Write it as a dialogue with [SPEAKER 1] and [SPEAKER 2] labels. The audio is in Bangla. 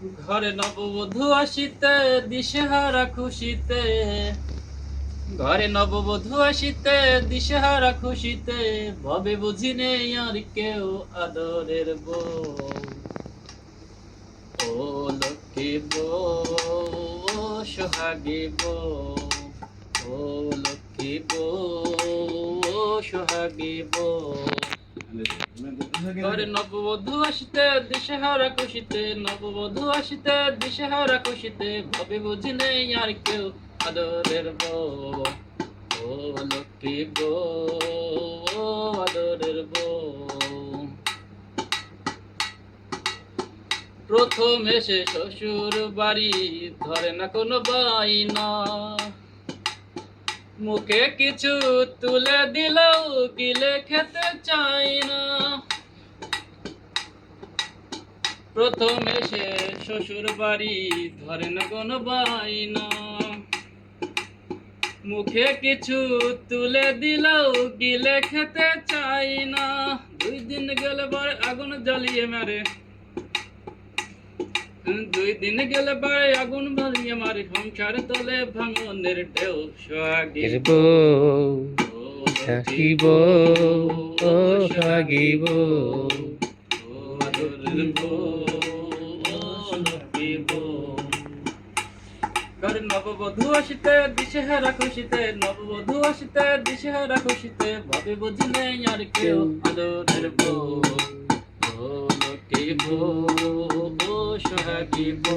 [SPEAKER 1] ঘরে নববধূ আসিতে, দিশেহারা খুশিতে। ঘরে নববধূ আসিতে, দিশেহারা খুশিতে। ভবে বুঝি নেই আর কেউ আদরের বউ। ও লক্ষ্মী বউ, সোহাগী বউ। ও লক্ষ্মী বউ, সোহাগী বউ। ঘরে নববধূ আসিতে দিশেহারা খুশিতে নববধূ আসিতে দিশেহারা খুশিতে ভাবে বুঝি নেই আর কেউ আদরের বউ। ও লক্ষ্মী বউ আদরের বউ। প্রথম এসে শ্বশুর বাড়ি ধরে না কোনো বাইনা মুখে কিছু তুলে দিলেও গিলে খেতে চাই না। প্রথম এসে শ্বশুর বাড়ি ধরে না কোনো বাইনা মুখে কিছু তুলে দিলেও গিলে খেতে চাই না। দুই দিন গেলে বারে আগুন জ্বালিয়ে মারে। দুই দিন গেলে বারে আগুন জ্বালিয়ে মারে। সংসার তলে ভাঙনের ঢেউ সোহাগী
[SPEAKER 2] এর বউ। সাকিব ও সাকিব
[SPEAKER 1] নববধূ আসিতে, দিশেহারা খুশিতে, নববধূ আসিতে, দিশেহারা খুশিতে, ভাবে বুঝিলে আর কেউ আদরের বউ ও লক্ষ্মী বউ সোহাগী ও